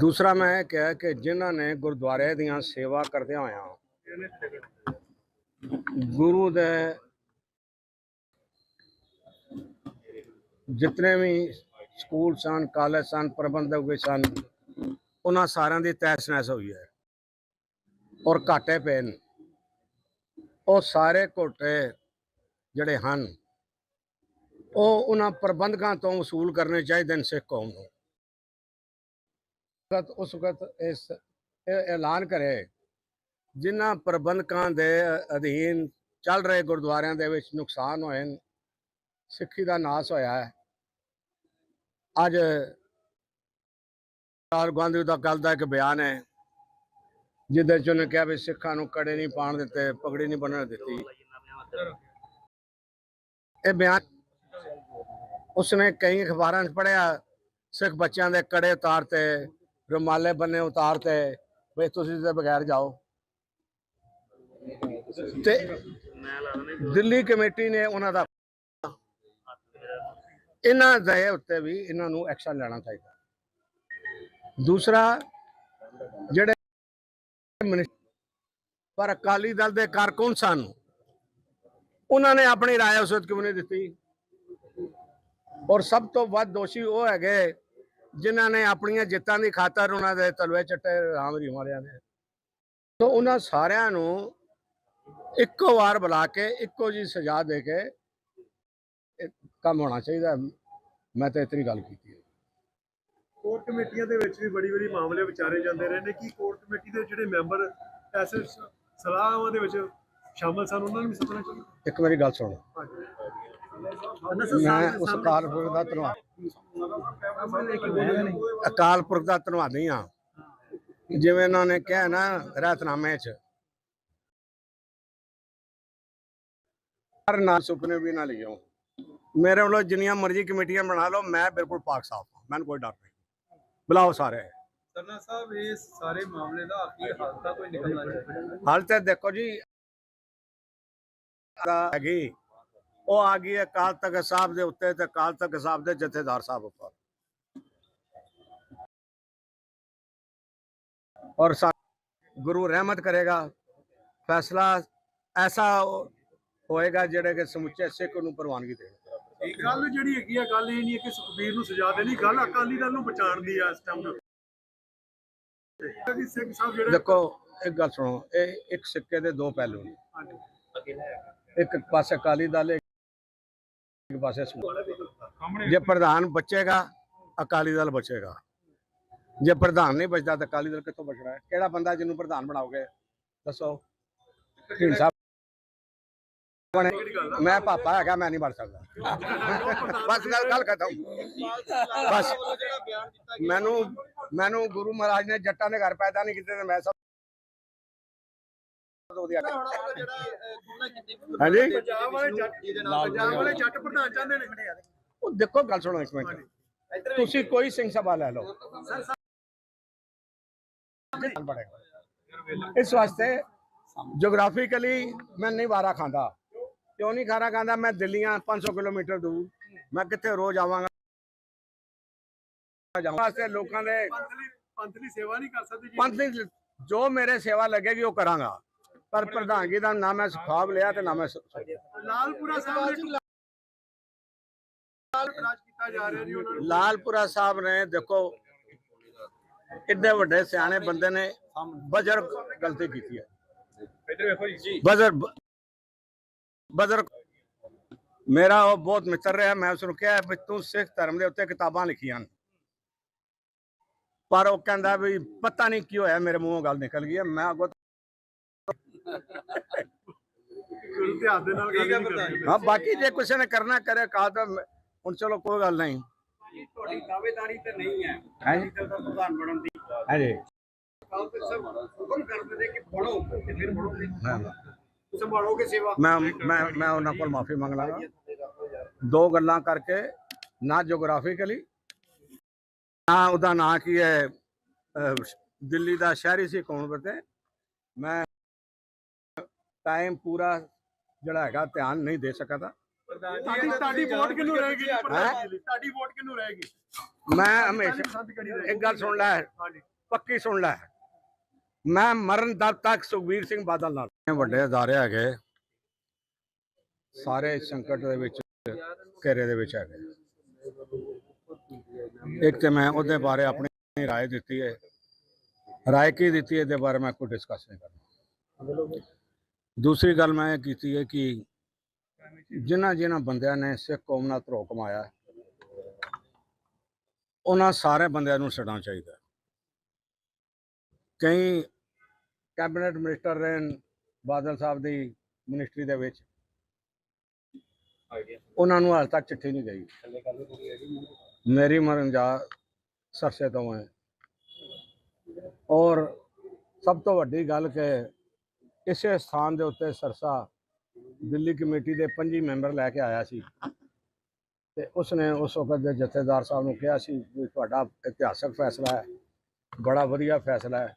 ਦੂਸਰਾ ਮੈਂ ਇਹ ਕਿਹਾ ਕਿ ਜਿਨ੍ਹਾਂ ਨੇ ਗੁਰਦੁਆਰੇ ਦੀਆਂ ਸੇਵਾ ਕਰਦਿਆਂ ਹੋਇਆ ਗੁਰੂ ਦੇ ਜਿਤਨੇ ਵੀ ਸਕੂਲ ਸਨ, ਕਾਲਜ ਸਨ, ਪ੍ਰਬੰਧਕ ਵੀ ਸਨ, ਉਹਨਾਂ ਸਾਰਿਆਂ ਦੀ ਤਹਿਸ ਨਹਿਸ ਹੋਈ ਹੈ ਔਰ ਘਾਟੇ ਪਏ ਨੇ। ਉਹ ਸਾਰੇ ਘੋਟੇ ਜਿਹੜੇ ਹਨ, ਉਹ ਉਹਨਾਂ ਪ੍ਰਬੰਧਕਾਂ ਤੋਂ ਵਸੂਲ ਕਰਨੇ ਚਾਹੀਦੇ ਨੇ ਸਿੱਖ ਕੌਮ ਨੂੰ। ਵਕਤ, ਉਸ ਵਕਤ ਇਸ ਐਲਾਨ ਕਰੇ ਜਿਨ੍ਹਾਂ ਪ੍ਰਬੰਧਕਾਂ ਦੇ ਅਧੀਨ ਚੱਲ ਰਹੇ ਗੁਰਦੁਆਰਿਆਂ ਦੇ ਵਿੱਚ ਨੁਕਸਾਨ ਹੋਏ ਸਿੱਖੀ ਦਾ ਨਾਸ ਹੋਇਆ ਹੈ। ਅੱਜ ਰਾਹੁਲ ਗਾਂਧੀ ਦਾ ਕੱਲ ਦਾ ਇੱਕ ਬਿਆਨ ਹੈ, ਜਿਹਦੇ ਚ ਉਹਨੇ ਕਿਹਾ ਵੀ ਸਿੱਖਾਂ ਨੂੰ ਕੜੇ ਨਹੀਂ ਪਾਣ ਦਿੱਤੇ, ਪਗੜੀ ਨਹੀਂ ਬੰਨਣ ਦਿੱਤੀ। ਇਹ ਬਿਆਨ ਉਸਨੇ ਕਈ ਅਖਬਾਰਾਂ 'ਚ ਪੜਿਆ ਸਿੱਖ ਬੱਚਿਆਂ ਦੇ ਕੜੇ ਉਤਾਰਤੇ ਰੁਮਾਲੇ ਬੰਨੇ ਉਤਾਰਤੇ, ਵੀ ਤੁਸੀਂ ਤੇ ਬਗੈਰ ਜਾਓ। ਤੇ ਦਿੱਲੀ ਕਮੇਟੀ ਨੇ ਉਹਨਾਂ ਦਾ ਇਹਨਾਂ ਦੇ ਉੱਤੇ ਵੀ ਇਹਨਾਂ ਨੂੰ ਐਕਸ਼ਨ ਲੈਣਾ ਚਾਹੀਦਾ। ਦੂਸਰਾ, ਜਿਹੜੇ ਪਰ ਅਕਾਲੀ ਦਲ ਦੇ ਕਾਰਕੁਨ ਸਨ? ਉਹਨਾਂ ਨੇ ਆਪਣੀ ਰਾਏ ਉਸ ਵਕਤ ਕਿਉਂ ਨਹੀਂ ਦਿੱਤੀ? ਔਰ ਸਭ ਤੋਂ ਵੱਧ ਦੋਸ਼ੀ ਉਹ ਹੈਗੇ ਜਿਨ੍ਹਾਂ ਨੇ ਆਪਣੀਆਂ ਜਿੱਤਾਂ ਦੀ ਖਾਤਰ ਉਹਨਾਂ ਦੇ ਤਲਵੇ ਚੱਟੇ ਰਾਮ ਰੀ ਵਾਲਿਆਂ ਨੇ। ਤੋਂ ਉਹਨਾਂ ਸਾਰਿਆਂ ਨੂੰ ਇੱਕੋ ਵਾਰ ਬੁਲਾ ਕੇ ਇੱਕੋ ਜੀ ਸਜ਼ਾ ਦੇ ਕੇ ਕੰਮ ਹੋਣਾ ਚਾਹੀਦਾ। ਮੈਂ ਤਾਂ ਇਤਨੀ ਗੱਲ ਕੀਤੀ ਹੈ। ਕੋਰ ਕਮੇਟੀਆਂ ਦੇ ਵਿੱਚ ਵੀ ਬੜੀ ਬੜੀ ਮਾਮਲੇ ਵਿਚਾਰੇ ਜਾਂਦੇ ਰਹੇ ਨੇ ਕਿ ਕੋਰ ਕਮੇਟੀ ਦੇ ਜਿਹੜੇ ਮੈਂਬਰ ਐਸੇ ਸਲਾਹਾਂ ਦੇ ਵਿੱਚ ਸ਼ਾਮਲ ਸਨ ਉਹਨਾਂ ਨੂੰ ਵੀ ਸੱਦਣਾ ਚਾਹੀਦਾ। ਇੱਕ ਮੇਰੀ ਗੱਲ ਸੁਣੋ। ਹਾਂਜੀ। ਮੈਂ ਉਸ ਅਕਾਲ ਪੁਰਖ ਦਾ ਧੰਨਵਾਦ। ਅਕਾਲ ਪੁਰਖ ਦਾ ਧੰਨਵਾਦੀ ਹਾਂ। ਜਿਵੇਂ ਇਹਨਾਂ ਨੇ ਕਿਹਾ ਨਾ ਰਹਿਤਨਾਮੇ 'ਚ ਹਰ ਨਾਲ ਸੁਪਨੇ ਵੀ ਨਾ ਲਿਓ ਮੇਰੇ ਵੱਲੋਂ ਜਿੰਨੀਆਂ ਮਰਜ਼ੀ ਕਮੇਟੀਆਂ ਬਣਾ ਲਓ ਮੈਂ ਬਿਲਕੁਲ ਪਾਕ ਸਾਫ਼ ਹਾਂ ਮੈਨੂੰ ਕੋਈ ਡਰ ਨਹੀਂ। ਬੁਲਾਓ ਸਾਰੇ। ਸਰਨਾ ਸਾਹਿਬ ਇਸ ਸਾਰੇ ਮਾਮਲੇ ਦਾ ਆਖਰੀ ਹੱਲ ਤਾਂ ਕੋਈ ਨਿਕਲਣਾ ਚਾਹੀਦਾ ਹਾਲ ਤੇ ਦੇਖੋ ਜੀ ਹੈਗੀ। ਉਹ ਆ ਗਈ ਹੈ ਅਕਾਲ ਤਖਤ ਸਾਹਿਬ ਦੇ ਉੱਤੇ ਤੇ ਅਕਾਲ ਤਖਤ ਸਾਹਿਬ ਦੇ ਜਥੇਦਾਰ ਸਾਹਿਬ ਉੱਪਰ। ਔਰ ਗੁਰੂ ਰਹਿਮਤ ਕਰੇਗਾ। ਫੈਸਲਾ ਐਸਾ ਹੋਏਗਾ ਜਿਹੜੇ ਕਿ ਸਮੁੱਚੇ ਸਿੱਖ ਨੂੰ ਪ੍ਰਵਾਨਗੀ ਦੇ ਗੱਲ ਜਿਹੜੀ ਹੈਗੀ ਆ ਗੱਲ ਇਹ ਨਹੀਂ ਹੈ ਕਿ ਸੁਖਬੀਰ ਨੂੰ ਸਜ਼ਾ ਦੇਣੀ ਗੱਲ ਅਕਾਲੀ ਦਲ ਨੂੰ ਬਚਾਉਣ ਦੀ ਆ ਇਸ ਟਾਈਮ ਕਿ ਸਿੰਘ ਸਾਹਿਬ ਜਿਹੜੇ ਦੇਖੋ ਇੱਕ ਗੱਲ ਸੁਣੋ ਇਹ ਇੱਕ ਸਿੱਕੇ ਦੇ ਦੋ ਪਹਿਲੂ ਨੇ। ਇੱਕ ਪਾਸੇ ਅਕਾਲੀ ਦਲ ਇੱਕ ਪਾਸੇ ਸਮੂਹ ਜੇ ਪ੍ਰਧਾਨ ਬਚੇਗਾ ਅਕਾਲੀ ਦਲ ਬਚੇਗਾ। ਜੇ ਪ੍ਰਧਾਨ ਨਹੀਂ ਬਚਦਾ ਤਾਂ ਅਕਾਲੀ ਦਲ ਕਿੱਥੋਂ ਬਚਣਾ ਹੈ? ਕਿਹੜਾ ਬੰਦਾ ਜਿਹਨੂੰ ਪ੍ਰਧਾਨ ਬਣਾਓਗੇ? ਦੱਸੋ। ਢੀਂਡ ਸਾਹਿਬ ਮੈਂ ਪਾਪਾ ਹੈਗਾ ਮੈਂ ਨਹੀਂ ਬਣ ਸਕਦਾ। ਬਸ ਗੱਲ ਗੱਲ ਖਤਮ। ਬਸ। ਮੈਨੂੰ ਮੈਨੂੰ ਗੁਰੂ ਮਹਾਰਾਜ ਨੇ ਜੱਟਾਂ ਦੇ ਘਰ ਪੈਦਾ ਨਹੀਂ ਕੀਤੇ ਤੇ ਮੈਂ ਸਭ ਤੋਂ ਵਧੀਆ ਗਿਆ ਹੁਣ ਆਪਣਾ ਜਿਹੜਾ ਅਹ, ਗੁਰੂ ਨੇ ਕੀਤੀ ਹਾਂਜੀ? ਪੰਜਾਬ ਵਾਲੇ ਜੱਟ ਜਿਹਦੇ ਨਾਲ ਪੰਜਾਬ ਵਾਲੇ ਜੱਟ ਪ੍ਰਧਾਨ ਚਾਹੁੰਦੇ ਨੇ। ਉਹ ਦੇਖੋ ਗੱਲ ਸੁਣੋ ਇੱਕ ਮਿੰਟ। ਤੁਸੀਂ ਕੋਈ ਸਿੰਘ ਸਭਾ ਲੈ ਲਓ। ਇਸ ਵਾਸਤੇ ਜੀਓਗ੍ਰਾਫਿਕਲੀ ਮੈਂ ਨਹੀਂ ਵਾਰਾ ਖਾਂਦਾ। ਕਿਉਂ ਨਹੀਂ ਖਾਰਾ ਖਾਂਦਾ? ਮੈਂ ਦਿੱਲੀਆਂ 500 ਕਿਲੋਮੀਟਰ ਦੂਰ। ਮੈਂ ਕਿੱਥੇ ਰੋਜ਼ ਆਵਾਂਗਾ? ਜਾਵਾਂ ਵਾਸਤੇ ਲੋਕਾਂ ਦੇ ਪੰਥਲੀ ਪੰਥਲੀ ਸੇਵਾ ਨਹੀਂ ਕਰ ਸਕਦੇ ਜੀ। ਪੰਥ ਦੀ ਜੋ ਮੇਰੇ ਸੇਵਾ ਲੱਗੇਗੀ ਉਹ ਕਰਾਂਗਾ। ਪਰ ਪ੍ਰਧਾਨਗੀ ਦਾ ਨਾ ਮੈਂ ਸੁਖਾਬ ਲਿਆ ਤੇ ਨਾ ਮੈਂ ਲਾਲਪੁਰਾ ਸਾਹਿਬ ਨੇ ਲਾਲ ਰਾਜ ਕੀਤਾ ਜਾ ਰਿਹਾ ਜੀ ਉਹਨਾਂ ਨੂੰ। ਲਾਲਪੁਰਾ ਸਾਹਿਬ ਨੇ ਦੇਖੋ ਇੱਡੇ ਵੱਡੇ ਸਿਆਣੇ ਬੰਦੇ ਨੇ ਬਜਰ ਗਲਤੀ ਕੀਤੀ ਹੈ। ਇੱਧਰ ਵੇਖੋ ਜੀ। ਬਜ਼ਰ ਬਜ਼ਰ ਮੇਰਾ ਉਹ ਬਹੁਤ ਮਿੱਤਰ ਰਿਹਾ ਮੈਂ ਉਸ ਨੂੰ ਕਿਹਾ ਵੀ ਤੂੰ ਸਿੱਖ ਧਰਮ ਦੇ ਉੱਤੇ ਕਿਤਾਬਾਂ ਲਿਖੀਆਂ ਨੇ। ਪਰ ਉਹ ਕਹਿੰਦਾ ਵੀ ਪਤਾ ਨਹੀਂ ਕੀ ਹੋਇਆ ਮੇਰੇ ਮੂੰਹੋਂ ਗੱਲ ਨਿਕਲ ਗਈ ਹੈ। ਮੈਂ ਅੱਗੋਂ ਦੇ ਨਾਲ ਗੱਲ ਹੈ ਨਹੀਂ ਕਰਨੀ। ਹਾਂ ਬਾਕੀ ਜੇ ਕਿਸੇ ਨੇ ਕਰਨਾ ਕਰੇ ਕਹਾ ਤਾਂ ਹੁਣ ਚਲੋ ਕੋਈ ਗੱਲ ਨਹੀਂ। ਤੁਹਾਡੀ ਦਾਅਵੇਦਾਰੀ ਤੇ ਨਹੀਂ ਹੈ। ਹੈ? ਦਾ ਪ੍ਰਧਾਨ ਬਣਨ ਦੀ ਹਾਂਜੀ। ਕਾਲ ਤੱਕ ਸਭ ਹੁਕਮ ਕਰਦੇ ਨੇ ਕਿ ਪੜੋ ਤੇ ਫਿਰ ਪੜੋਗੇ ਹਾਂ। ਸੰਭਾਲੋਗੇ ਸੇਵਾ। ਮੈਂ ਮੈਂ ਮੈਂ ਉਹਨਾਂ ਕੋਲ ਮਾਫੀ ਮੰਗ ਲਾਂਗਾ। ਦੋ ਗੱਲਾਂ ਕਰਕੇ ਨਾ ਜੀਓਗ੍ਰਾਫਿਕਲੀ ਨਾ ਉਹਦਾ ਨਾਂ ਕੀ ਹੈ ਦਿੱਲੀ ਦਾ ਸ਼ਹਿਰੀ ਸੀ ਕੌਣ ਬਤੇ ਮੈਂ ਟਾਈਮ ਪੂਰਾ ਜਿਹੜਾ ਹੈਗਾ ਧਿਆਨ ਨਹੀਂ ਦੇ ਸਕਿਆ ਤਾ ਪ੍ਰਧਾਨ ਤੁਹਾਡੀ ਤੁਹਾਡੀ ਵੋਟ ਕਿਹਨੂੰ ਰਹੇਗੀ ਜੀ ਪ੍ਰਧਾਨ ਜੀ ਲਈ? ਤੁਹਾਡੀ ਵੋਟ ਕਿਹਨੂੰ ਰਹੇਗੀ ਮੈਂ ਹਮੇਸ਼ਾ ਪਸੰਦ ਕਿਹੜੀ ਰਹੇਗੀ ਇੱਕ ਗੱਲ ਸੁਣ ਲੈ ਹਾਂਜੀ ਪੱਕੀ ਸੁਣ ਲੈ ਮੈਂ ਮਰਨ ਦਮ ਤੱਕ ਸੁਖਬੀਰ ਸਿੰਘ ਬਾਦਲ ਨਾਲ ਇਹ ਵੱਡੇ ਅਦਾਰੇ ਹੈਗੇ ਸਾਰੇ ਸੰਕਟ ਦੇ ਵਿੱਚ ਘੇਰੇ ਦੇ ਵਿੱਚ ਹੈਗੇ ਇੱਕ ਤੇ ਮੈਂ ਉਹਦੇ ਬਾਰੇ ਆਪਣੀ رائے ਦਿੱਤੀ ਹੈ رائے ਕੀ ਦਿੱਤੀ ਹੈ ਇਹਦੇ ਬਾਰੇ ਮੈਂ ਕੋਈ ਡਿਸਕਸ ਨਹੀਂ ਕਰਨਾ ਦੂਸਰੀ ਗੱਲ ਮੈਂ ਇਹ ਕੀਤੀ ਹੈ ਕਿ ਜਿਨ੍ਹਾਂ ਜਿਨ੍ਹਾਂ ਬੰਦਿਆਂ ਨੇ ਸਿੱਖ ਕੌਮ ਨਾਲ ਧਰੋ ਕਮਾਇਆ ਉਹਨਾਂ ਸਾਰੇ ਬੰਦਿਆਂ ਨੂੰ ਛੱਡਣਾ ਚਾਹੀਦਾ। ਕਈ ਕੈਬਨਿਟ ਮਿਨਿਸਟਰ ਰਹੇ ਨੇ ਬਾਦਲ ਸਾਹਿਬ ਦੀ ਮਿਨਿਸਟਰੀ ਦੇ ਵਿੱਚ ਉਹਨਾਂ ਨੂੰ ਹਾਲ ਤੱਕ ਚਿੱਠੀ ਨਹੀਂ ਗਈ। ਮੇਰੀ ਮਰਨ ਜਾ ਸਰਸੇ ਤੋਂ ਹੈ। ਔਰ ਸਭ ਤੋਂ ਵੱਡੀ ਗੱਲ ਕਿ ਇਸੇ ਸਥਾਨ ਦੇ ਉੱਤੇ ਸਰਸਾ ਦਿੱਲੀ ਕਮੇਟੀ ਦੇ 25 ਮੈਂਬਰ ਲੈ ਕੇ ਆਇਆ ਸੀ। ਤੇ ਉਸਨੇ ਉਸ ਵਕਤ ਦੇ ਜਥੇਦਾਰ ਸਾਹਿਬ ਨੂੰ ਕਿਹਾ ਸੀ ਵੀ ਤੁਹਾਡਾ ਇਤਿਹਾਸਕ ਫੈਸਲਾ ਹੈ, ਬੜਾ ਵਧੀਆ ਫੈਸਲਾ ਹੈ।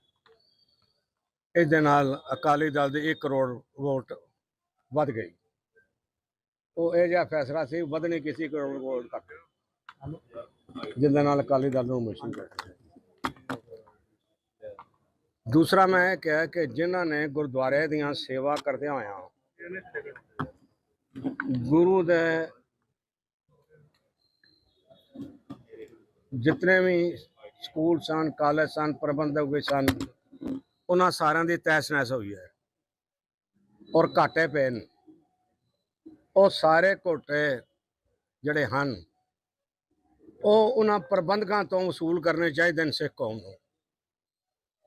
ਇਸ ਦੇ ਨਾਲ ਅਕਾਲੀ ਦਲ ਦੇ 1 ਕਰੋੜ ਵੋਟ ਵੱਧ ਗਈ। ਉਹ ਇਹ ਜਿਹਾ ਫੈਸਲਾ ਸੀ, ਵਧਣੀ ਕਿਸੇ ਕਰੋੜ ਵੋਟ ਤੱਕ ਜਿਹਦੇ ਨਾਲ ਅਕਾਲੀ ਦਲ ਨੂੰ ਮੁਸ਼ਕਿਲ ਹੈ ਦੂਸਰਾ ਮੈਂ ਇਹ ਕਿਹਾ ਕਿ ਜਿਨ੍ਹਾਂ ਨੇ ਗੁਰਦੁਆਰੇ ਦੀਆਂ ਸੇਵਾ ਕਰਦਿਆਂ ਹੋਇਆ ਗੁਰੂ ਦੇ ਜਿਤਨੇ ਵੀ ਸਕੂਲ ਸਨ, ਕਾਲਜ ਸਨ, ਪ੍ਰਬੰਧਕ ਵੀ ਸਨ, ਉਹਨਾਂ ਸਾਰਿਆਂ ਦੀ ਤਹਿਸ ਨਹਿਸ ਹੋਈ ਹੈ ਔਰ ਘਾਟੇ ਪਏ ਨੇ। ਉਹ ਸਾਰੇ ਘੋਟੇ ਜਿਹੜੇ ਹਨ, ਉਹ ਉਹਨਾਂ ਪ੍ਰਬੰਧਕਾਂ ਤੋਂ ਵਸੂਲ ਕਰਨੇ ਚਾਹੀਦੇ ਨੇ ਸਿੱਖ ਕੌਮ ਨੂੰ।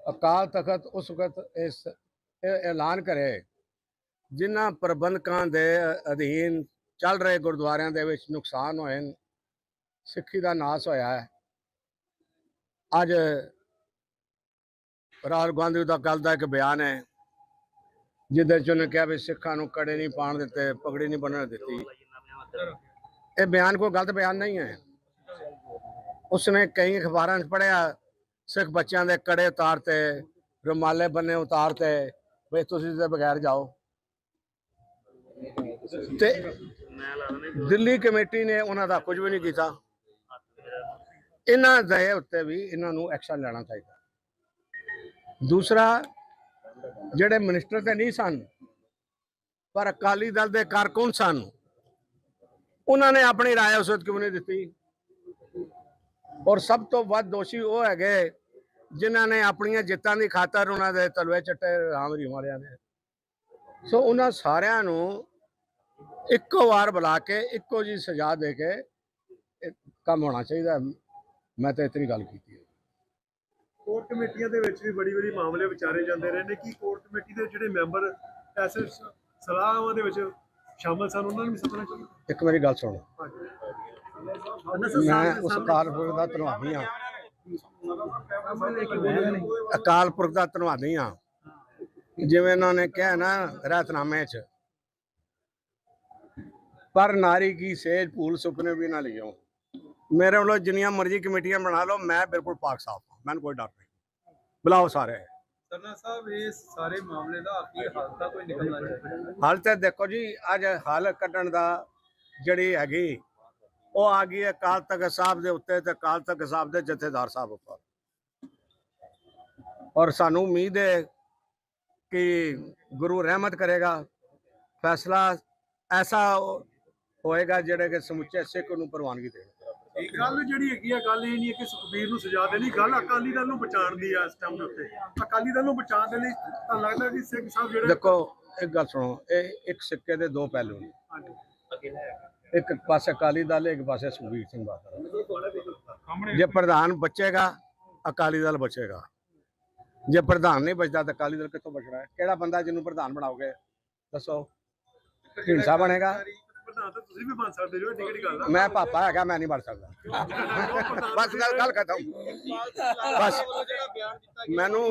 ਅਕਾਲ ਤਖਤ ਉਸ ਵਕਤ ਇਸ ਇਹ ਐਲਾਨ ਕਰੇ, ਜਿਨ੍ਹਾਂ ਪ੍ਰਬੰਧਕਾਂ ਦੇ ਅਧੀਨ ਚੱਲ ਰਹੇ ਗੁਰਦੁਆਰਿਆਂ ਦੇ ਵਿੱਚ ਨੁਕਸਾਨ ਹੋਏ ਸਿੱਖੀ ਦਾ ਨਾਸ ਹੋਇਆ ਹੈ। ਅੱਜ ਰਾਹੁਲ ਗਾਂਧੀ ਦਾ ਕੱਲ ਦਾ ਇੱਕ ਬਿਆਨ ਹੈ, ਜਿਹਦੇ ਚ ਉਹਨੇ ਕਿਹਾ ਵੀ ਸਿੱਖਾਂ ਨੂੰ ਕੜੇ ਨਹੀਂ ਪਾਣ ਦਿੱਤੇ, ਪਗੜੀ ਨਹੀਂ ਬੰਨਣ ਦਿੱਤੀ। ਇਹ ਬਿਆਨ ਕੋਈ ਗਲਤ ਬਿਆਨ ਨਹੀਂ ਹੈ। ਉਸਨੇ ਕਈ ਅਖਬਾਰਾਂ 'ਚ ਪੜਿਆ ਸਿੱਖ ਬੱਚਿਆਂ ਦੇ ਕੜੇ ਉਤਾਰਤੇ ਰੁਮਾਲੇ ਬੰਨੇ ਉਤਾਰਤੇ ਵੀ ਤੁਸੀਂ ਤੇ ਬਗੈਰ ਜਾਓ। ਤੇ ਦਿੱਲੀ ਕਮੇਟੀ ਨੇ ਉਹਨਾਂ ਦਾ ਕੁਝ ਵੀ ਨਹੀਂ ਕੀਤਾ। ਇਹਨਾਂ ਦੇ ਉੱਤੇ ਵੀ ਇਹਨਾਂ ਨੂੰ ਐਕਸ਼ਨ ਲੈਣਾ ਚਾਹੀਦਾ। ਦੂਸਰਾ, ਜਿਹੜੇ ਮਿਨਿਸਟਰ ਤੇ ਨਹੀਂ ਸਨ, ਪਰ ਅਕਾਲੀ ਦਲ ਦੇ ਕਾਰਕੁਨ ਸਨ, ਉਹਨਾਂ ਨੇ ਆਪਣੀ ਰਾਏ ਉਸ ਵਕਤ ਕਿਉਂ ਨਹੀਂ ਦਿੱਤੀ? ਔਰ ਸਭ ਤੋਂ ਵੱਧ ਦੋਸ਼ੀ ਉਹ ਹੈਗੇ ਜਿਨ੍ਹਾਂ ਨੇ ਆਪਣੀਆਂ ਜਿੱਤਾਂ ਦੀ ਖਾਤਰ ਉਹਨਾਂ ਦੇ ਤਲਵੇ ਚੱਟੇ ਰਾਮ ਰੀ ਮਾਰਿਆ ਨੇ। ਸੋ ਉਹਨਾਂ ਸਾਰਿਆਂ ਨੂੰ ਇੱਕੋ ਵਾਰ ਬੁਲਾ ਕੇ ਇੱਕੋ ਜੀ ਸਜ਼ਾ ਦੇ ਕੇ ਕੰਮ ਹੋਣਾ ਚਾਹੀਦਾ। ਮੈਂ ਤਾਂ ਇਤਨੀ ਗੱਲ ਕੀਤੀ ਹੈ। ਕੋਰ ਕਮੇਟੀਆਂ ਦੇ ਵਿੱਚ ਵੀ ਬੜੀ ਬੜੀ ਮਾਮਲੇ ਵਿਚਾਰੇ ਜਾਂਦੇ ਰਹੇ ਨੇ ਕਿ ਕੋਰ ਕਮੇਟੀ ਦੇ ਜਿਹੜੇ ਮੈਂਬਰ ਐਸੇ ਸਲਾਹਾਂ ਦੇ ਵਿੱਚ ਸ਼ਾਮਲ ਸਨ ਉਹਨਾਂ ਨੂੰ ਵੀ ਸੱਦਣਾ ਚਾਹੀਦਾ। ਇੱਕ ਮੇਰੀ ਗੱਲ ਸੁਣੋ। ਹਾਂਜੀ। ਮੈਂ ਉਸ ਅਕਾਲ ਪੁਰਖ ਦਾ ਧੰਨਵਾਦੀ ਹਾਂ। ਅਕਾਲ ਪੁਰਖ ਦਾ ਧੰਨਵਾਦੀ ਹਾਂ। ਜਿਵੇਂ ਇਹਨਾਂ ਨੇ ਕਿਹਾ ਨਾ ਰਾਤਨਾਮੇ 'ਚ ਪਰ ਨਾਰੀ ਕੀ ਸੇਜ ਭੂਲ ਸੁਪਨੇ ਵੀ ਨਾ ਲਿਓ। ਮੇਰੇ ਵੱਲੋਂ ਜਿੰਨੀਆਂ ਮਰਜ਼ੀ ਕਮੇਟੀਆਂ ਬਣਾ ਲਓ ਮੈਂ ਬਿਲਕੁਲ ਪਾਕ ਸਾਫ਼ ਹਾਂ ਮੈਨੂੰ ਕੋਈ ਡਰ ਨਹੀਂ। ਬੁਲਾਓ ਸਾਰੇ। ਸਰਨਾ ਸਾਹਿਬ ਇਸ ਸਾਰੇ ਮਾਮਲੇ ਦਾ ਆਖਰੀ ਹੱਲ ਤਾਂ ਕੋਈ ਨਿਕਲਣਾ ਚਾਹੀਦਾ ਹਾਲ ਤੇ ਦੇਖੋ ਜੀ ਅੱਜ ਹੱਲ ਕੱਢਣ ਦਾ ਜਿਹੜੀ ਹੈਗੀ ਉਹ ਆ ਗਈ ਹੈ ਅਕਾਲ ਤਖਤ ਸਾਹਿਬ ਦੇ ਉੱਤੇ ਤੇ ਅਕਾਲ ਤਖਤ ਸਾਹਿਬ ਦੇ ਜਥੇਦਾਰ ਸਾਹਿਬ ਉੱਪਰ। ਔਰ ਸਾਨੂੰ ਉਮੀਦ ਹੈ ਕਿ ਗੁਰੂ ਰਹਿਮਤ ਕਰੇਗਾ। ਫੈਸਲਾ ਐਸਾ ਹੋਏਗਾ ਜਿਹੜੇ ਕਿ ਸਮੁੱਚੇ ਸਿੱਖ ਨੂੰ ਪ੍ਰਵਾਨਗੀ ਦੇਗਾ ਗੱਲ ਜਿਹੜੀ ਹੈਗੀ ਆ ਗੱਲ ਇਹ ਨਹੀਂ ਹੈ ਕਿ ਸੁਖਬੀਰ ਨੂੰ ਸਜ਼ਾ ਦੇਣੀ। ਗੱਲ ਅਕਾਲੀ ਦਲ ਨੂੰ ਬਚਾਉਣ ਦੀ ਆ ਇਸ ਟਾਈਮ ਦੇ ਉੱਤੇ। ਅਕਾਲੀ ਦਲ ਨੂੰ ਬਚਾਉਣ ਦੇ ਲਈ ਤਾਂ ਲੱਗਦਾ ਕਿ ਸਿੰਘ ਸਾਹਿਬ ਜਿਹੜੇ ਦੇਖੋ ਇੱਕ ਗੱਲ ਸੁਣੋ ਇਹ ਇੱਕ ਸਿੱਕੇ ਦੇ ਦੋ ਪਹਿਲੂ ਨੇ। ਹਾਂਜੀ। ਇੱਕ ਪਾਸੇ ਅਕਾਲੀ ਦਲ, ਇੱਕ ਪਾਸੇ ਸੁਖਬੀਰ ਸਿੰਘ ਬਾਦਲ। ਜੇ ਪ੍ਰਧਾਨ ਬਚੇਗਾ, ਅਕਾਲੀ ਦਲ ਬਚੇਗਾ। ਜੇ ਪ੍ਰਧਾਨ ਨਹੀਂ ਬਚਦਾ ਤਾਂ ਅਕਾਲੀ ਦਲ ਕਿੱਥੋਂ ਬਚਣਾ ਹੈ? ਕਿਹੜਾ ਬੰਦਾ ਜਿਹਨੂੰ ਪ੍ਰਧਾਨ ਬਣਾਓਗੇ? ਦੱਸੋ। ਢੀਂਡਸਾ ਬਣੇਗਾ। ਪ੍ਰਧਾਨ ਤਾਂ ਤੁਸੀਂ ਵੀ ਬਣ ਸਕਦੇ ਜੋ ਏਡੀ ਕਿਹੜੀ ਗੱਲ ਆ। ਮੈਂ ਪਾਪਾ ਹੈਗਾ ਮੈਂ ਨਹੀਂ ਬਣ ਸਕਦਾ। ਬਸ ਗੱਲ ਗੱਲ ਖਤਮ। ਬਸ। ਮੈਨੂੰ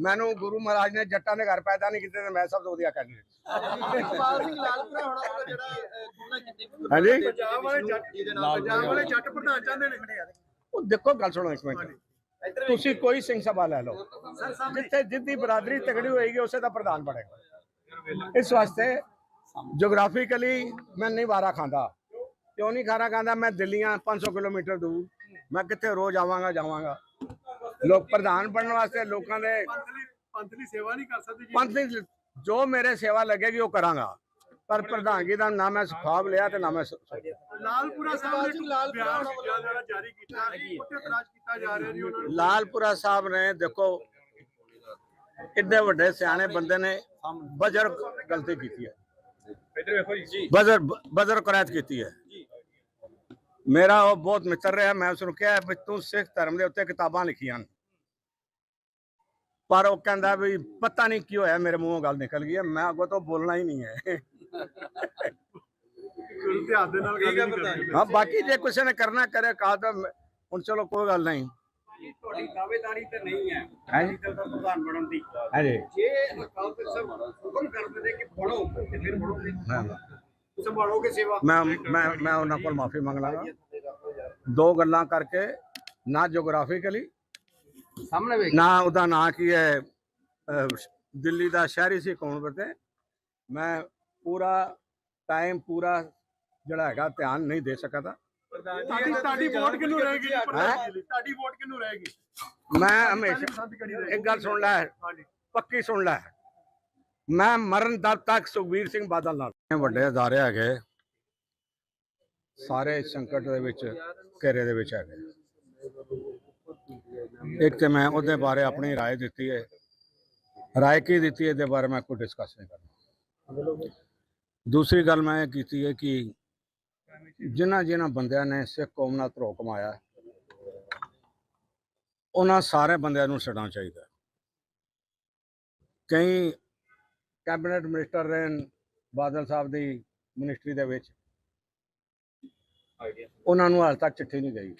ਮੈਨੂੰ ਗੁਰੂ ਮਹਾਰਾਜ ਨੇ ਜੱਟਾਂ ਦੇ ਘਰ ਪੈਦਾ ਨਹੀਂ ਕੀਤੇ ਤੇ ਮੈਂ ਸਭ ਤੋਂ ਵਧੀਆ ਕੈਂਡੀਡੇਟ ਇਕਬਾਲ ਸਿੰਘ ਲਾਲਪੁਰਾ ਹੋਣਾ ਦਾ ਜਿਹੜਾ ਖੁਣਾ ਕੀਤੀ ਹਾਂਜੀ? ਪੰਜਾਬ ਵਾਲੇ ਜੱਟ ਪੰਜਾਬ ਵਾਲੇ ਜੱਟ ਪ੍ਰਧਾਨ ਚਾਹੁੰਦੇ ਨੇ। ਉਹ ਦੇਖੋ ਗੱਲ ਸੁਣੋ ਇੱਕ ਮਿੰਟ। ਤੁਸੀਂ ਕੋਈ ਸਿੰਘ ਸਭਾ ਲੈ ਲਓ। ਜਿੱਥੇ ਜਿੱਦੀ ਬਰਾਦਰੀ ਤਗੜੀ ਹੋਏਗੀ ਉਸੇ ਦਾ ਪ੍ਰਧਾਨ ਬਣੇਗਾ। ਇਸ ਵਾਸਤੇ ਜੋਗ੍ਰਾਫਿਕਲੀ ਮੈਂ ਨਹੀਂ ਵਾਰਾ ਖਾਂਦਾ। ਕਿਉਂ ਨਹੀਂ ਖਾਰਾ ਖਾਂਦਾ? ਮੈਂ ਦਿੱਲੀਆਂ 500 ਕਿਲੋਮੀਟਰ ਦੂਰ। ਮੈਂ ਕਿੱਥੇ ਰੋਜ਼ ਆਵਾਂਗਾ ਜਾਵਾਂਗਾ? ਲੋਕ ਪ੍ਰਧਾਨ ਬਣਨ ਵਾਸਤੇ ਲੋਕਾਂ ਦੇ ਪੰਥਲੀ ਸੇਵਾ ਨਹੀਂ ਕਰ ਸਕਦੇ ਜੀ। ਪੰਥ ਦੀ ਜੋ ਮੇਰੇ ਸੇਵਾ ਲੱਗੇਗੀ ਉਹ ਕਰਾਂਗਾ। ਪਰ ਪ੍ਰਧਾਨਗੀ ਦਾ ਨਾ ਮੈਂ ਖੁਆਬ ਲਿਆ ਤੇ ਨਾ ਮੈਂ ਲਾਲਪੁਰਾ ਸਾਹਿਬ ਨੇ ਜਿਹੜਾ ਜਾਰੀ ਕੀਤਾ ਉੱਤੇ ਇਤਰਾਜ਼ ਕੀਤਾ ਜਾ ਰਿਹਾ ਜੀ ਉਹਨਾਂ ਨੂੰ। ਲਾਲਪੁਰਾ ਸਾਹਿਬ ਨੇ ਦੇਖੋ ਇੱਡੇ ਵੱਡੇ ਸਿਆਣੇ ਬੰਦੇ ਨੇ ਬਜਰ ਗਲਤੀ ਕੀਤੀ ਹੈ। ਇੱਧਰ ਵੇਖੋ ਜੀ ਬਜ਼ਰ ਬਜ਼ਰ ਕਰਾਇਤ ਕੀਤੀ ਹੈ ਮੇਰਾ ਉਹ ਬਹੁਤ ਮਿੱਤਰ ਰਿਹਾ ਮੈਂ ਉਸ ਨੂੰ ਕਿਹਾ ਵੀ ਤੂੰ ਸਿੱਖ ਧਰਮ ਦੇ ਉੱਤੇ ਕਿਤਾਬਾਂ ਲਿਖੀਆਂ ਨੇ ਪਰ ਉਹ ਕਹਿੰਦਾ ਵੀ ਪਤਾ ਨਹੀਂ ਕੀ ਹੋਇਆ ਮੇਰੇ ਮੂੰਹੋਂ ਗੱਲ ਨਿਕਲ ਗਈ ਹੈ ਮੈਂ ਅੱਗੋਂ ਤੋਂ ਬੋਲਣਾ ਹੀ ਨਹੀਂ ਹੈ ਗੁਰੂ ਧਿਆਨ ਦੇ ਨਾਲ ਗੱਲ ਠੀਕ ਹੈ ਨਹੀਂ ਪ੍ਰਧਾਨ ਕਰਨੀ ਜੀ। ਹਾਂ ਬਾਕੀ ਜੇ ਕਿਸੇ ਨੇ ਕਰਨਾ ਕਰੇ ਕਹਾ ਤਾਂ ਮੈਂ- ਹੁਣ ਚਲੋ ਕੋਈ ਗੱਲ ਨਹੀਂ ਤੁਹਾਡੀ ਦਾਅਵੇਦਾਰੀ ਤੇ ਨਹੀਂ ਹੈ। ਹੈਂ? ਅਕਾਲੀ ਦਲ ਦਾ ਪ੍ਰਧਾਨ ਬਣਨ ਦੀ। ਹਾਂਜੀ। ਜੇ ਅਕਾਲ ਤਖਤ ਸਾਹਿਬ ਹੁਕਮ ਕਰਦੇ ਨੇ ਕਿ ਪੜੋ ਤੇ ਫਿਰ ਪੜੋਗੇ ਹਾਂ। ਸੰਭਾਲੋਗੇ ਸੇਵਾ? ਮੈਂ ਮੈਂ ਮੈਂ ਉਹਨਾਂ ਕੋਲ ਮਾਫੀ ਮੰਗ ਲਾਂਗਾ। ਦੋ ਗੱਲਾਂ ਕਰਕੇ ਨਾ ਜੀਓਗ੍ਰਾਫਿਕਲੀ ਸਾਹਮਣੇ ਵੇਖ। ਨਾ ਉਹਦਾ ਨਾਂ ਕੀ ਹੈ ਦਿੱਲੀ ਦਾ ਸ਼ਹਿਰੀ ਸੀ ਕੌਣ ਬਤੇ ਮੈਂ ਪੂਰਾ ਟਾਈਮ ਪੂਰਾ ਜਿਹੜਾ ਹੈਗਾ ਧਿਆਨ ਨਹੀਂ ਦੇ ਸਕਦਾ। ਤੁਹਾਡੀ ਤੁਹਾਡੀ ਵੋਟ ਕਿਹਨੂੰ ਰਹੇਗੀ ਜੀ ਪ੍ਰਧਾਨ ਜੀ ਲਈ? ਤੁਹਾਡੀ ਵੋਟ ਕਿਹਨੂੰ ਰਹੇਗੀ ਮੈਂ ਹਮੇਸ਼ਾ ਪਸੰਦ ਕਰੀ ਰਹੇਗੀ ਇੱਕ ਗੱਲ ਸੁਣ ਲੈ ਹਾਂਜੀ ਪੱਕੀ ਸੁਣ ਲੈ ਮੈਂ ਮਰਨ ਦਮ ਤੱਕ ਸੁਖਬੀਰ ਸਿੰਘ ਬਾਦਲ ਨਾਲ ਇਹ ਵੱਡੇ ਅਦਾਰੇ ਹੈਗੇ ਸਾਰੇ ਸੰਕਟ ਦੇ ਵਿੱਚ ਘੇਰੇ ਦੇ ਵਿੱਚ ਹੈਗੇ ਇੱਕ ਤੇ ਮੈਂ ਉਹਦੇ ਬਾਰੇ ਆਪਣੀ رائے ਦਿੱਤੀ ਹੈ رائے ਕੀ ਦਿੱਤੀ ਹੈ ਇਹਦੇ ਬਾਰੇ ਮੈਂ ਕੋਈ ਡਿਸਕਸ ਨਹੀਂ ਕਰਨਾ ਦੂਸਰੀ ਗੱਲ ਮੈਂ ਇਹ ਕੀਤੀ ਹੈ ਕਿ ਜਿਨ੍ਹਾਂ ਜਿਨ੍ਹਾਂ ਬੰਦਿਆਂ ਨੇ ਸਿੱਖ ਕੌਮ ਨਾਲ ਧਰੋ ਕਮਾਇਆ ਉਹਨਾਂ ਸਾਰੇ ਬੰਦਿਆਂ ਨੂੰ ਛੱਡਣਾ ਚਾਹੀਦਾ ਕਈ ਕੈਬਨਿਟ ਮਿਨਿਸਟਰ ਰਹੇ ਬਾਦਲ ਸਾਹਿਬ ਦੀ ਮਿਨਿਸਟਰੀ ਦੇ ਵਿੱਚ, ਉਹਨਾਂ ਨੂੰ ਹਾਲ ਤੱਕ ਚਿੱਠੀ ਨਹੀਂ ਗਈ।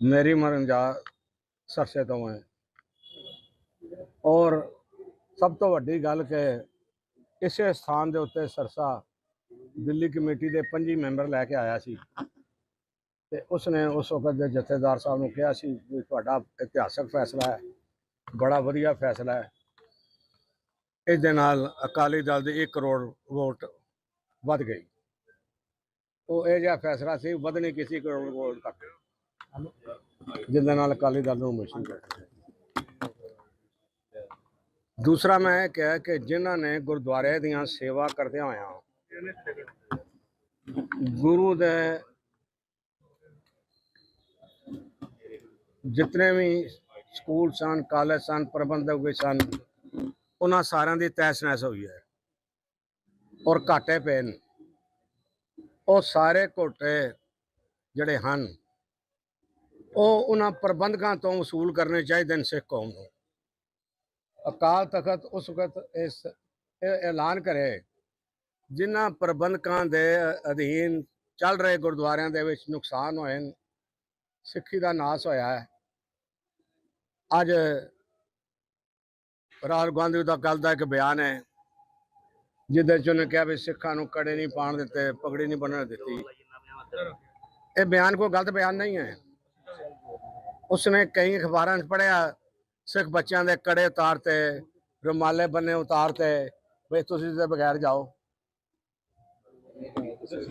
ਮੇਰੀ ਮਰਨਜਾ ਸਰਸੇ ਤੋਂ ਹੈ। ਔਰ ਸਭ ਤੋਂ ਵੱਡੀ ਗੱਲ ਕਿ ਇਸੇ ਸਥਾਨ ਦੇ ਉੱਤੇ ਸਰਸਾ ਦਿੱਲੀ ਕਮੇਟੀ ਦੇ 25 ਮੈਂਬਰ ਲੈ ਕੇ ਆਇਆ ਸੀ। ਤੇ ਉਸਨੇ ਉਸ ਵਕਤ ਦੇ ਜਥੇਦਾਰ ਸਾਹਿਬ ਨੂੰ ਕਿਹਾ ਸੀ ਵੀ ਤੁਹਾਡਾ ਇਤਿਹਾਸਕ ਫੈਸਲਾ ਹੈ, ਬੜਾ ਵਧੀਆ ਫੈਸਲਾ ਹੈ। ਇਸ ਦੇ ਨਾਲ ਅਕਾਲੀ ਦਲ ਦੇ 1 ਕਰੋੜ ਵੋਟ ਵੱਧ ਗਈ। ਉਹ ਇਹ ਜਿਹਾ ਫੈਸਲਾ ਸੀ, ਵਧਣੀ ਕਿਸੇ ਕਰੋੜ ਵੋਟ ਤੱਕ। ਜਿਹਦੇ ਨਾਲ ਅਕਾਲੀ ਦਲ ਨੂੰ ਮੁਸ਼ਕਿਲ ਦੂਸਰਾ ਮੈਂ ਇਹ ਕਿਹਾ ਕਿ ਜਿਨ੍ਹਾਂ ਨੇ ਗੁਰਦੁਆਰੇ ਦੀਆਂ ਸੇਵਾ ਕਰਦਿਆਂ ਹੋਇਆ ਗੁਰੂ ਦੇ ਜਿਤਨੇ ਵੀ ਸਕੂਲ ਸਨ, ਕਾਲਜ ਸਨ, ਪ੍ਰਬੰਧਕ ਵੀ ਸਨ, ਉਹਨਾਂ ਸਾਰਿਆਂ ਦੀ ਤਹਿਸ ਨਹਿਸ ਹੋਈ ਹੈ ਔਰ ਘਾਟੇ ਪਏ ਨੇ। ਉਹ ਸਾਰੇ ਘੋਟੇ ਜਿਹੜੇ ਹਨ, ਉਹ ਉਹਨਾਂ ਪ੍ਰਬੰਧਕਾਂ ਤੋਂ ਵਸੂਲ ਕਰਨੇ ਚਾਹੀਦੇ ਨੇ ਸਿੱਖ ਕੌਮ ਨੂੰ। ਅਕਾਲ ਤਖਤ ਉਸ ਵਕਤ ਇਸ ਇਹ ਐਲਾਨ ਕਰੇ ਜਿਨ੍ਹਾਂ ਪ੍ਰਬੰਧਕਾਂ ਦੇ ਅਧੀਨ ਚੱਲ ਰਹੇ ਗੁਰਦੁਆਰਿਆਂ ਦੇ ਵਿੱਚ ਨੁਕਸਾਨ ਹੋਏ ਨੇ ਸਿੱਖੀ ਦਾ ਨਾਸ ਹੋਇਆ ਹੈ। ਅੱਜ ਰਾਹੁਲ ਗਾਂਧੀ ਦਾ ਗੱਲ ਦਾ ਇੱਕ ਬਿਆਨ ਹੈ, ਜਿਹਦੇ ਚ ਉਹਨੇ ਕਿਹਾ ਵੀ ਸਿੱਖਾਂ ਨੂੰ ਕੜੇ ਨਹੀਂ ਪਾਣ ਦਿੱਤੇ, ਪਗੜੀ ਨਹੀਂ ਬੰਨਣ ਦਿੱਤੀ। ਇਹ ਬਿਆਨ ਕੋਈ ਗਲਤ ਬਿਆਨ ਨਹੀਂ ਹੈ। ਉਸਨੇ ਕਈ ਅਖਬਾਰਾਂ 'ਚ ਪੜਿਆ ਸਿੱਖ ਬੱਚਿਆਂ ਦੇ ਕੜੇ ਉਤਾਰਤੇ, ਰੁਮਾਲੇ ਬੰਨੇ ਉਤਾਰਤੇ, ਵੀ ਤੁਸੀਂ ਤੇ ਬਗੈਰ ਜਾਓ।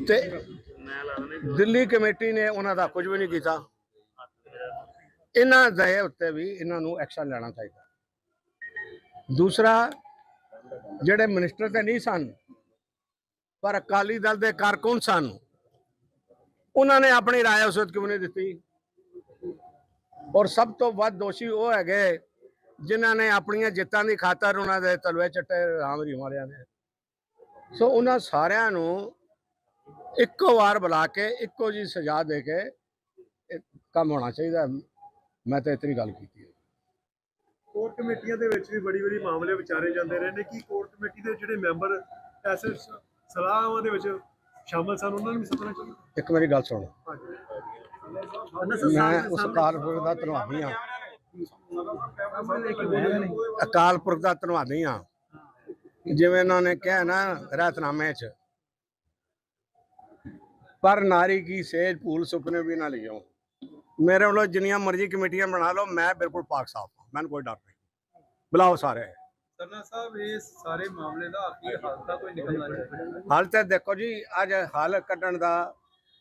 ਤੇ ਦਿੱਲੀ ਕਮੇਟੀ ਨੇ ਉਹਨਾਂ ਦਾ ਕੁਝ ਵੀ ਨਹੀਂ ਕੀਤਾ ਇਹਨਾਂ ਦੇ ਉੱਤੇ ਵੀ ਇਹਨਾਂ ਨੂੰ ਐਕਸ਼ਨ ਲੈਣਾ ਚਾਹੀਦਾ ਦੂਸਰਾ ਜਿਹੜੇ ਮਿਨਿਸਟਰ ਤੇ ਨਹੀਂ ਸਨ ਪਰ ਅਕਾਲੀ ਦਲ ਦੇ ਕਾਰਕੁਨ ਸਨ ਉਹਨਾਂ ਨੇ ਆਪਣੀ رائے ਉਸ ਵਕਤ ਕਿਉਂ ਨਹੀਂ ਦਿੱਤੀ ਔਰ ਸਭ ਤੋਂ ਵੱਧ ਦੋਸ਼ੀ ਉਹ ਹੈਗੇ ਜਿਨ੍ਹਾਂ ਨੇ ਆਪਣੀਆਂ ਜਿੱਤਾਂ ਦੀ ਖਾਤਰ ਉਹਨਾਂ ਦੇ ਤਲਵੇ ਚੱਟੇ ਰਾਮ ਰੀ ਮਾਰਿਆ ਨੇ ਸੋ ਉਹਨਾਂ ਸਾਰਿਆਂ ਨੂੰ ਇੱਕੋ ਵਾਰ ਬੁਲਾ ਕੇ ਇੱਕੋ ਜੀ ਸਜ਼ਾ ਦੇ ਕੇ ਇਹ ਕੰਮ ਹੋਣਾ ਚਾਹੀਦਾ ਮੈਂ ਤਾਂ ਇਤਨੀ ਗੱਲ ਕੀਤੀ ਹੈ। ਕੋਰ ਕਮੇਟੀਆਂ ਦੇ ਵਿੱਚ ਵੀ ਬੜੀ ਬੜੀ ਮਾਮਲੇ ਵਿਚਾਰੇ ਜਾਂਦੇ ਰਹੇ ਨੇ ਕਿ ਕੋਰ ਕਮੇਟੀ ਦੇ ਜਿਹੜੇ ਮੈਂਬਰ ਐਸੇ ਸ- ਸਲਾਹਾਂ ਦੇ ਵਿੱਚ ਸ਼ਾਮਲ ਸਨ ਉਹਨਾਂ ਨੂੰ ਵੀ ਸੱਦਣਾ ਚਾਹੀਦਾ। ਇੱਕ ਮੇਰੀ ਗੱਲ ਸੁਣੋ। ਹਾਂਜੀ। ਮੈਂ ਉਸ ਅਕਾਲ ਪੁਰਖ ਦਾ ਧੰਨਵਾਦੀ ਹਾਂ। ਅਕਾਲ ਪੁਰਖ ਦਾ ਧੰਨਵਾਦੀ ਹਾਂ। ਜਿਵੇਂ ਇਹਨਾਂ ਨੇ ਕਿਹਾ ਨਾ ਰਹਿਤਨਾਮੇ 'ਚ ਪਰ ਨਾਰੀ ਕੀ ਸੇਜ ਭੂਲ ਸੁਪਨੇ ਵੀ ਨਾ ਲਿਓ ਮੇਰੇ ਵੱਲੋਂ ਜਿੰਨੀਆਂ ਮਰਜ਼ੀ ਕਮੇਟੀਆਂ ਬਣਾ ਲਓ ਮੈਂ ਬਿਲਕੁਲ ਪਾਕ ਸਾਫ਼ ਹਾਂ ਮੈਨੂੰ ਕੋਈ ਡਰ ਨਹੀਂ। ਬੁਲਾਓ ਸਾਰੇ। ਸਰਨਾ ਸਾਹਿਬ ਇਹ ਸਾਰੇ ਮਾਮਲੇ ਦਾ ਆਖਿਰ ਹੱਲ ਤਾਂ ਕੋਈ ਨਿਕਲਣਾ ਚਾਹੀਦਾ ਹਾਲ ਤੇ ਦੇਖੋ ਜੀ ਅੱਜ ਹੱਲ ਕੱਢਣ ਦਾ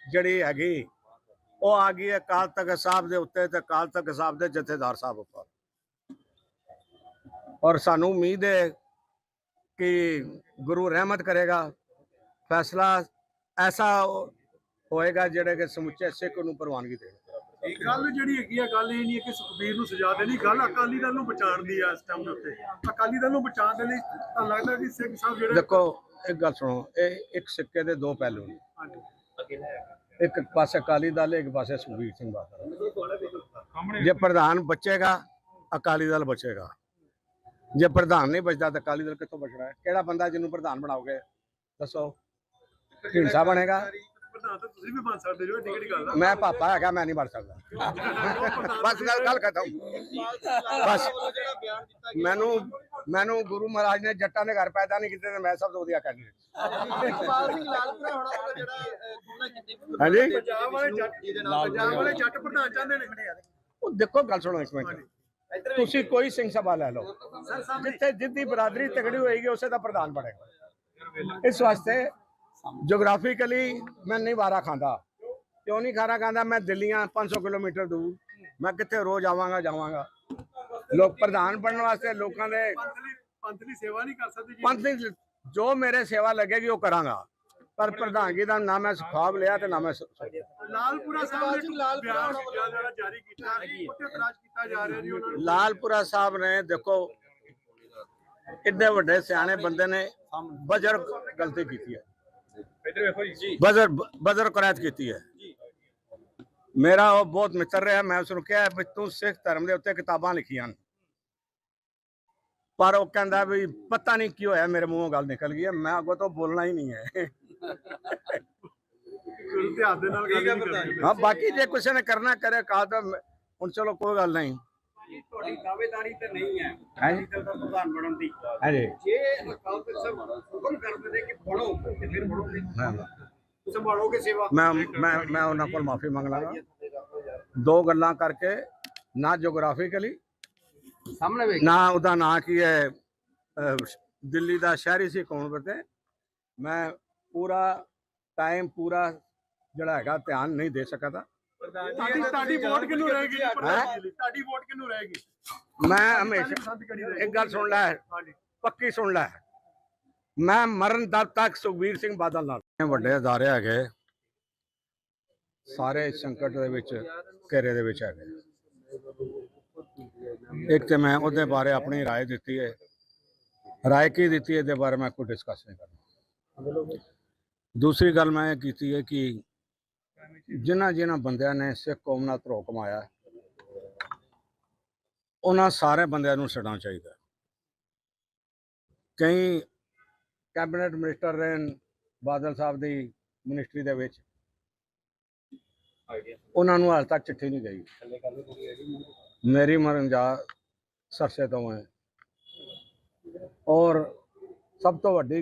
ਜਿਹੜੀ ਹੈਗੀ ਉਹ ਆ ਗਈ ਹੈ ਅਕਾਲ ਤਖਤ ਸਾਹਿਬ ਦੇ ਉੱਤੇ ਤੇ ਅਕਾਲ ਤਖਤ ਸਾਹਿਬ ਦੇ ਜਥੇਦਾਰ ਸਾਹਿਬ ਉੱਪਰ। ਔਰ ਸਾਨੂੰ ਉਮੀਦ ਹੈ ਕਿ ਗੁਰੂ ਰਹਿਮਤ ਕਰੇਗਾ। ਫੈਸਲਾ ਐਸਾ ਹੋਏਗਾ ਜਿਹੜੇ ਕਿ ਸਮੁੱਚੇ ਸਿੱਖ ਨੂੰ ਪ੍ਰਵਾਨਗੀ ਇਹ ਗੱਲ ਜਿਹੜੀ ਹੈਗੀ ਆ ਗੱਲ ਇਹ ਨਹੀਂ ਹੈ ਕਿ ਸੁਖਬੀਰ ਨੂੰ ਸਜ਼ਾ ਦੇਣੀ ਗੱਲ ਅਕਾਲੀ ਦਲ ਨੂੰ ਬਚਾਉਣ ਦੀ ਆ ਇਸ ਟਾਈਮ ਦੇ ਉੱਤੇ। ਅਕਾਲੀ ਦਲ ਨੂੰ ਬਚਾਉਣ ਦੇ ਲਈ ਤਾਂ ਲੱਗਦਾ ਕਿ ਸਿੰਘ ਸਾਹਿਬ ਜਿਹੜੇ ਦੇਖੋ ਇੱਕ ਗੱਲ ਸੁਣੋ ਇਹ ਇੱਕ ਸਿੱਕੇ ਦੇ ਦੋ ਪਹਿਲੂ ਨੇ। ਹਾਂਜੀ। ਇੱਕ ਪਾਸੇ ਅਕਾਲੀ ਦਲ ਇੱਕ ਪਾਸੇ ਸੁਖਬੀਰ ਸਿੰਘ ਬਾਦਲ। ਜੇ ਪ੍ਰਧਾਨ ਬਚੇਗਾ ਅਕਾਲੀ ਦਲ ਬਚੇਗਾ। ਜੇ ਪ੍ਰਧਾਨ ਨਹੀਂ ਬਚਦਾ ਤਾਂ ਅਕਾਲੀ ਦਲ ਕਿੱਥੋਂ ਬਚਣਾ ਹੈ? ਕਿਹੜਾ ਬੰਦਾ ਜਿਹਨੂੰ ਪ੍ਰਧਾਨ ਬਣਾਓਗੇ? ਦੱਸੋ। ਢੀਂਡਸਾ ਬਣੇਗਾ। ਪ੍ਰਧਾਨ ਤਾਂ ਤੁਸੀਂ ਵੀ ਬਣ ਸਕਦੇ ਜੋ ਏਡੀ ਕਿਹੜੀ ਗੱਲ ਆ। ਮੈਂ ਪਾਪਾ ਹੈਗਾ ਮੈਂ ਨਹੀਂ ਬਣ ਸਕਦਾ। ਬਸ ਗੱਲ ਗੱਲ ਖਤਮ। ਬਸ। ਮੈਨੂੰ ਮੈਨੂੰ ਗੁਰੂ ਮਹਾਰਾਜ ਨੇ ਜੱਟਾਂ ਦੇ ਘਰ ਪੈਦਾ ਨਹੀਂ ਕੀਤੇ ਤੇ ਮੈਂ ਸਭ ਤੋਂ ਵਧੀਆ ਕੈਂਡੀਡੇਟ ਹਾਂਜੀ? ਪੰਜਾਬ ਵਾਲੇ ਜੱਟ ਪੰਜਾਬ ਵਾਲੇ ਜੱਟ ਪ੍ਰਧਾਨ ਚਾਹੁੰਦੇ ਨੇ। ਉਹ ਦੇਖੋ ਗੱਲ ਸੁਣੋ ਇੱਕ ਮਿੰਟ। ਤੁਸੀਂ ਕੋਈ ਸਿੰਘ ਸਭਾ ਲੈ ਲਓ। ਜਿੱਥੇ ਜਿੱਦੀ ਬਰਾਦਰੀ ਤਗੜੀ ਹੋਏਗੀ ਉਸੇ ਦਾ ਪ੍ਰਧਾਨ ਬਣੇਗਾ। ਇਸ ਵਾਸਤੇ ਜੀਓਗ੍ਰਾਫਿਕਲੀ ਮੈਂ ਨਹੀਂ ਵਾਰਾ ਖਾਂਦਾ। ਕਿਉਂ ਨਹੀਂ ਖਾਰਾ ਖਾਂਦਾ? ਮੈਂ ਦਿੱਲੀਆਂ 500 ਕਿਲੋਮੀਟਰ ਦੂਰ। ਮੈਂ ਕਿੱਥੇ ਰੋਜ਼ ਆਵਾਂਗਾ ਜਾਵਾਂਗਾ। ਲੋਕ ਪ੍ਰਧਾਨ ਬਣਨ ਵਾਸਤੇ ਲੋਕਾਂ ਦੇ ਪੰਥ ਲਈ ਪੰਥ ਲਈ ਸੇਵਾ ਨਹੀਂ ਕਰ ਸਕਦੇ ਜੀ। ਪੰਥ ਦੀ ਜੋ ਮੇਰੇ ਸੇਵਾ ਲੱਗੇਗੀ ਉਹ ਕਰਾਂਗਾ। ਪਰ ਪ੍ਰਧਾਨਗੀ ਦਾ ਨਾ ਮੈਂ ਸੁਖਾਬ ਲਿਆ ਤੇ ਨਾ ਮੈਂ ਲਾਲਪੁਰਾ ਸਾਹਿਬ ਨੇ ਬਿਆਨ ਜਿਹੜਾ ਜਾਰੀ ਕੀਤਾ ਉੱਤੇ ਇਤਰਾਜ਼ ਕੀਤਾ ਜਾ ਰਿਹਾ ਜੀ ਉਹਨਾਂ ਨੂੰ। ਲਾਲਪੁਰਾ ਸਾਹਿਬ ਨੇ ਦੇਖੋ ਕਿੰਨੇ ਵੱਡੇ ਸਿਆਣੇ ਬੰਦੇ ਨੇ ਬਜਰ ਗਲਤੀ ਕੀਤੀ ਹੈ। ਬਜ਼ਰ ਬਜ਼ਰ ਕਰਾਇਤ ਕੀਤੀ ਹੈ। ਮੇਰਾ ਉਹ ਬਹੁਤ ਮਿੱਤਰ ਰਿਹਾ ਮੈਂ ਉਸ ਨੂੰ ਕਿਹਾ ਵੀ ਤੂੰ ਸਿੱਖ ਧਰਮ ਦੇ ਉੱਤੇ ਕਿਤਾਬਾਂ ਲਿਖੀਆਂ ਨੇ। ਪਰ ਉਹ ਕਹਿੰਦਾ ਵੀ ਪਤਾ ਨਹੀਂ ਕੀ ਹੋਇਆ ਮੇਰੇ ਮੂੰਹੋਂ ਗੱਲ ਨਿਕਲ ਗਈ ਹੈ। ਮੈਂ ਅੱਗੋਂ ਤੋਂ ਬੋਲਣਾ ਹੀ ਨਹੀਂ ਹੈ। ਹਾਂ ਬਾਕੀ ਜੇ ਕਿਸੇ ਨੇ ਕਰਨਾ ਕਰੇ ਕਹਾ ਤਾਂ ਹੁਣ ਚਲੋ ਕੋਈ ਗੱਲ ਨਹੀਂ। ਤੁਹਾਡੀ ਦਾਅਵੇਦਾਰੀ ਤੇ ਨਹੀਂ ਹੈ। ਹਾਂਜੀ। ਅਕਾਲੀ ਦਲ ਦਾ ਪ੍ਰਧਾਨ ਬਣਨ ਦੀ। ਹਾਂਜੀ ਜੇ ਅਕਾਲ ਤਖਤ ਸਾਹਿਬ ਹੁਕਮ ਕਰਦੇ ਨੇ ਕਿ ਬਣੋ ਤੇ ਫਿਰ ਬਣੋਗੇ। ਹਾਂ। ਸੰਭਾਲੋਗੇ ਸੇਵਾ। ਮੈਂ ਮੈਂ ਮੈਂ ਉਹਨਾਂ ਕੋਲ ਮਾਫੀ ਮੰਗ ਲਾਂਗਾ। ਦੋ ਗੱਲਾਂ ਕਰਕੇ ਨਾ ਜੀਓਗ੍ਰਾਫਿਕਲੀ ਸਾਹਮਣੇ ਵੇਖ। ਨਾ ਉਹਦਾ ਨਾਂ ਕੀ ਹੈ ਦਿੱਲੀ ਦਾ ਸ਼ਹਿਰੀ ਸੀ ਕੌਣ ਬਤੇ ਮੈਂ ਪੂਰਾ ਟਾਈਮ ਪੂਰਾ ਜਿਹੜਾ ਹੈਗਾ ਧਿਆਨ ਨਹੀਂ ਦੇ ਪ੍ਰਧਾਨ ਤੁਹਾਡੀ ਤੁਹਾਡੀ ਵੋਟ ਕਿਹਨੂੰ ਰਹੇਗੀ ਜੀ ਪ੍ਰਧਾਨ ਜੀ ਲਈ? ਤੁਹਾਡੀ ਵੋਟ ਕਿਹਨੂੰ ਰਹੇਗੀ ਮੈਂ ਹਮੇਸ਼ਾ ਪਸੰਦ ਕਰੀ ਰਹੇਗੀ ਇੱਕ ਗੱਲ ਸੁਣ ਲੈ ਹਾਂਜੀ ਪੱਕੀ ਸੁਣ ਲੈ ਮੈਂ ਮਰਨ ਦਮ ਤੱਕ ਸੁਖਬੀਰ ਸਿੰਘ ਬਾਦਲ ਨਾਲ ਇਹ ਵੱਡੇ ਅਦਾਰੇ ਹੈਗੇ ਸਾਰੇ ਸੰਕਟ ਦੇ ਵਿੱਚ ਘੇਰੇ ਦੇ ਵਿੱਚ ਹੈਗੇ ਇੱਕ ਤੇ ਮੈਂ ਉਹਦੇ ਬਾਰੇ ਆਪਣੀ رائے ਦਿੱਤੀ ਹੈ رائے ਕੀ ਦਿੱਤੀ ਹੈ ਇਹਦੇ ਬਾਰੇ ਮੈਂ ਕੋਈ ਡਿਸਕਸ ਨਹੀਂ ਕਰਨਾ ਦੂਸਰੀ ਗੱਲ ਮੈਂ ਇਹ ਕੀਤੀ ਹੈ ਕਿ ਜਿਨ੍ਹਾਂ ਜਿਨ੍ਹਾਂ ਬੰਦਿਆਂ ਨੇ ਸਿੱਖ ਕੌਮ ਨਾਲ ਧਰੋ ਕਮਾਇਆ ਉਹਨਾਂ ਸਾਰੇ ਬੰਦਿਆਂ ਨੂੰ ਛੱਡਣਾ ਚਾਹੀਦਾ ਕਈ ਕੈਬਨਿਟ ਮਿਨਿਸਟਰ ਰਹੇ ਬਾਦਲ ਸਾਹਿਬ ਦੀ ਮਿਨਿਸਟਰੀ ਦੇ ਵਿੱਚ, ਉਹਨਾਂ ਨੂੰ ਹਾਲ ਤੱਕ ਚਿੱਠੀ ਨਹੀਂ ਗਈ। ਮੇਰੀ ਮਰਨ ਜਾ ਸਰਸੇ ਤੋਂ ਹੈ ਔਰ ਸਭ ਤੋਂ ਵੱਡੀ